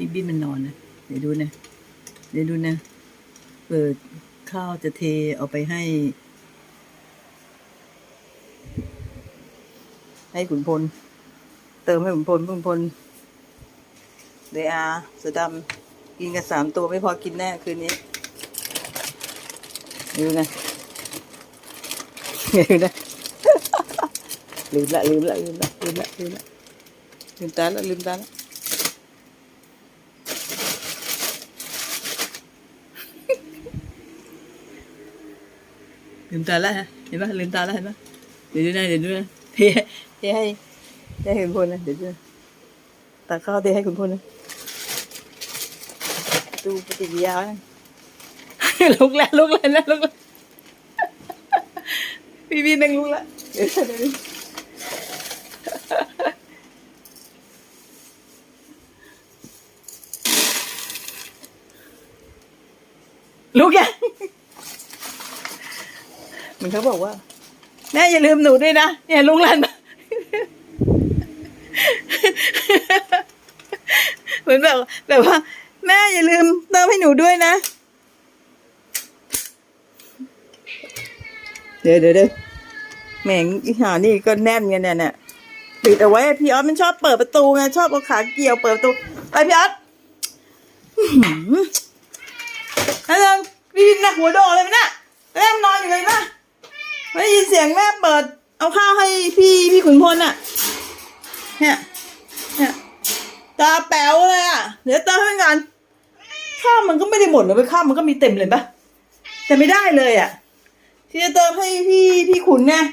พี่บี้มันนอนนะ เดี๋ยวดูนะ เดี๋ยวดูนะ เปิดข้าวจะเทเอาไปให้ ให้ขุนพล เติมให้ขุนพลขุนพลเดอาเสือดำกินกันสามตัวไม่พอกินแน่คืนนี้ ดูนะดูนะลืมละลืมละลืมละลืมละลืมละลืมตาละลืมตาละ ลืมตาแล้วฮะเห็นปะลืมตาแล้วเห็นปะเดี๋ยวดูนะเดี๋ยวดูนะเทเทให้เทให้คุณพลนะเดี๋ยวดูนะตักข้าวเทให้คุณพลนะดูปฏิกิริยานะลุกแล้วลุกแล้วนะลุกแล้วพี่พี่นั่งลุกแล้วเดี๋ยวเดี๋ยวเดี๋ยวลุกยัง เหมันเขาบอกว่า แม่อย่าลืมหนูด้วยนะเนี่ยลุงรันเหมือนแบบแบบว่า แม่อย่าลืมเติมให้หนูด้วยนะ เดี๋ยวเดี๋ยวเดี๋ยวแหม่งอีหานี่ก็แน่นกันเนี่ยเนี่ยปิดเอาไว้พี่ออสมันชอบเปิดประตูไงชอบเอาขาเกี่ยวเปิดประตูไปพี่ออสอื้อหือแล้วยังพี่นักหัวโดเลยมั้ยน่ะแม่มันนอนอยู่เลยนะไม่ได้ยิน เสียงแม่เปิด เอาข้าวให้พี่พี่ขุนพลอะเนี่ยเนี่ยตาแป๋วเลยอะเดี๋ยวเติมให้งานข้าวมันก็ไม่ได้หมดเลยไปข้าวมันก็มีเต็มเลยปะแต่ไม่ได้เลยอะที่จะเติมให้พี่พี่ขุนเนี่ย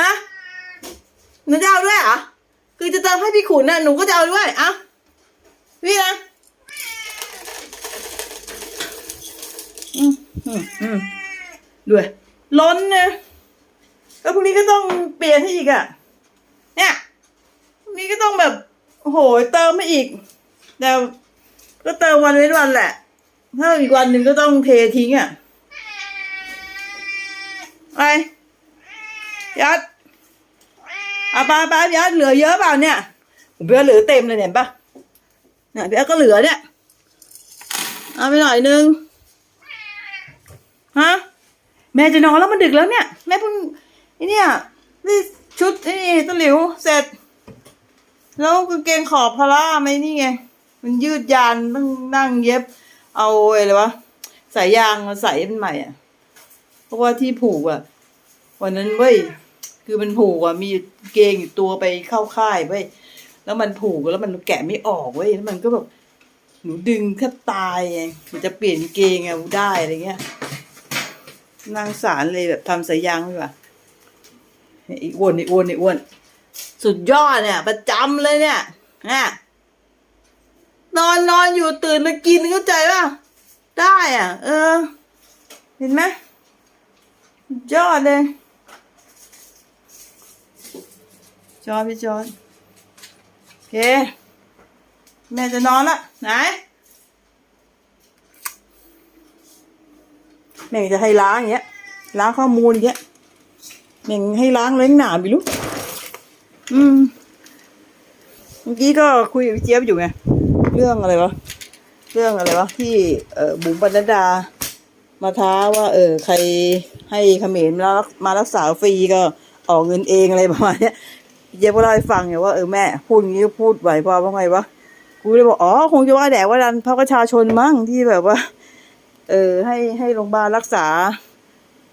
ฮะหนูจะเอาด้วยเหรอคือจะเติมให้พี่ขุนน่ะหนูก็จะเอาด้วยอะพี่นะอืมอืมอืม ด้วย ล้นนี่ยแล้วพรุ่งนี้ก็ต้องเปลี่ยนให้อีกอะ่ะ เนี่ยพรุ่งนี้ก็ต้องแบบโอ้โหเติมให้อีกแต่ก็เติมวันเว้นวันแหละ ถ้าอีกวันหนึ่งก็ต้องเททิ้งอะ่ะไปยัดเอาปไปยัดเหลือเยอะเปล่าเนี่ยผมเบียเหลือเต็มเลยเนี่ยเห็นปะเนี่ยเบียก็เหลือเนี่ย เอาไปหน่อยนึง ฮะ แม่จะนอนแล้วมันดึกแล้วเนี่ย แม่เพิ่งไอเนี่ยนี่ชุดไอ้นี่ตะหลิวเสร็จ แล้วกางเกงขอบพาราไม่นี่ไง มันยืดยานต้องนั่งเย็บ เอาอะไรวะสายยางมาใส่เป็นใหม่อะ เพราะว่าที่ผูกอะ วันนั้นเว้ยคือมันผูกอะมีเกงอยู่ตัวไปเข้าค่ายเว้ยแล้วมันผูกแล้วมันแกะไม่ออกเว้ยแล้วมันก็แบบหนูดึงแทบตายไงหนูจะเปลี่ยนเกงอะได้อะไรเงี้ย นางสารเลยแบบทำสายยางดีกว่าไอ้อ้วนอ้อ้วนอ้อ้วน สุดยอดเนี่ย ประจำเลยเนี่ยอะนอนนอนอยู่ตื่นมากินเข้าใจป่ะได้อะ เออ เห็นไหมยอดเลยจอพี่จอนโอเค แม่จะนอนละไหน แม่งจะให้ล้างอย่างเงี้ย ล้างข้อมูลอย่างเงี้ยแม่งให้ล้างเล้งหนาไม่รู้อืมเมื่อกี้ก็คุยกับพี่เจี๊ยบอยู่ไงเรื่องอะไรวะเรื่องอะไรวะที่เออบุ๋มปนัดดา มาท้าว่า เออ ใครให้เขมรมารักมารักษาฟรีก็ออกเงินเองอะไรประมาณเนี้ยเจี๊ยบก็เล่าให้ฟังไงว่าเออแม่พูดอย่างนี้พูดไหวเพราะว่าไงวะกูเลยบอกอ๋อคงจะว่าแดกว่าดันพระประชาชนมั้งที่แบบว่า เออให้ให้โรงพยาบาลรักษา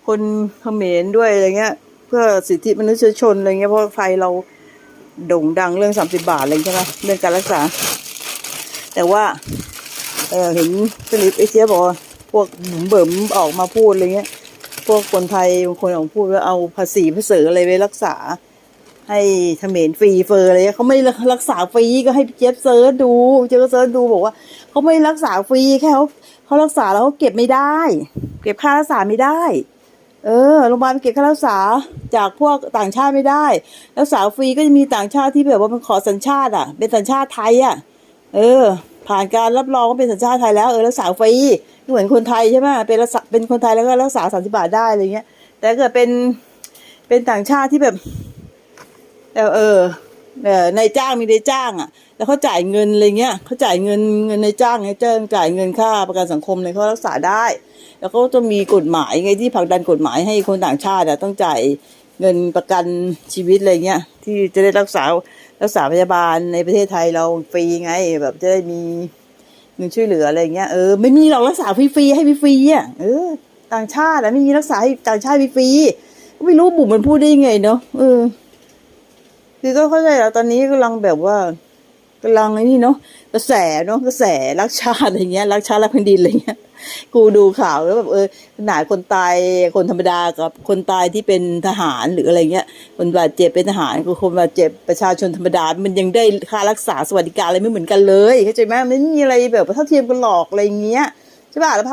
คนเขมรด้วยอะไรเงี้ย เพื่อสิทธิมนุษยชนอะไรเงี้ยเพราะไฟเราโด่งดังเรื่องสามสิบาทอะไรใช่ไหมเรื่องการรักษา แต่ว่า เออเห็นสลิปเอเชียบอกว่าพวกบุ๋มเบิ่มออกมาพูดอะไรเงี้ย พวกคนไทยบางคนออกมาพูดว่าเอาภาษีภาษีอะไรไปรักษา ให้เขมรฟรีเฟอร์อะไรเงี้ยเขาไม่รักษาฟรีก็ให้พี่เจี๊ยบเซิร์ชดูเจ๊ก็เซิร์ชดูบอกว่าเขาไม่รักษาฟรีแค่เขา เขารักษาแล้วเขาเก็บไม่ได้ เก็บค่ารักษาไม่ได้ เออโรงพยาบาลเก็บค่ารักษาจากพวกต่างชาติไม่ได้ รักษาฟรีก็จะมีต่างชาติที่แบบว่ามันขอสัญชาติอะ เป็นสัญชาติไทยอะ เออ ผ่านการรับรองว่าเป็นสัญชาติไทยแล้วเออรักษาฟรีเหมือนคนไทยใช่ไหมเป็นรักษาเป็นคนไทยแล้วก็รักษาสามสิบาทได้อะไรเงี้ย แต่ถ้าเกิดเป็นเป็นต่างชาติที่แบบแต่เออ เอ่อนายจ้างมีนายจ้างอะ แล้วเขาจ่ายเงินอะไรเงี้ยเขาจ่ายเงินเงินนายจ้างนายจ้างจ่ายเงินค่าประกันสังคมเลยเขารักษาได้ แล้วเขาจะมีกฎหมายไงที่ผลักดันกฎหมายให้คนต่างชาติอะต้องจ่ายเงินประกันชีวิตอะไรเงี้ยที่จะได้รักษารักษาพยาบาลในประเทศไทยเราฟรีไง แบบจะได้มีเงินช่วยเหลืออะไรเงี้ยเออไม่มีหรอกรักษาฟรีๆให้ฟรีๆอะเออ ต่างชาติอะไม่มีรักษาให้ต่างชาติฟรีๆก็ไม่รู้บุ๋มมันพูดได้ยังไงเนาะเออ คือก็เข้าใจแล้วตอนนี้กำลังแบบว่ากำลังไอ้นี่เนาะกระแสเนาะกระแสรักชาติอะไรเงี้ยรักชาติรักแผ่นดินอะไรเงี้ยกูดูข่าวแล้วแบบเออขนาดคนตายคนธรรมดากับคนตายที่เป็นทหารหรืออะไรเงี้ยคนบาดเจ็บเป็นทหารกับคนบาดเจ็บประชาชนธรรมดา มันยังได้ค่ารักษาสวัสดิการอะไรไม่เหมือนกันเลยเข้าใจไหมมันไม่มีอะไรแบบเท่าเทียมกันหรอกอะไรเงี้ยใช่ป่ะแล้ว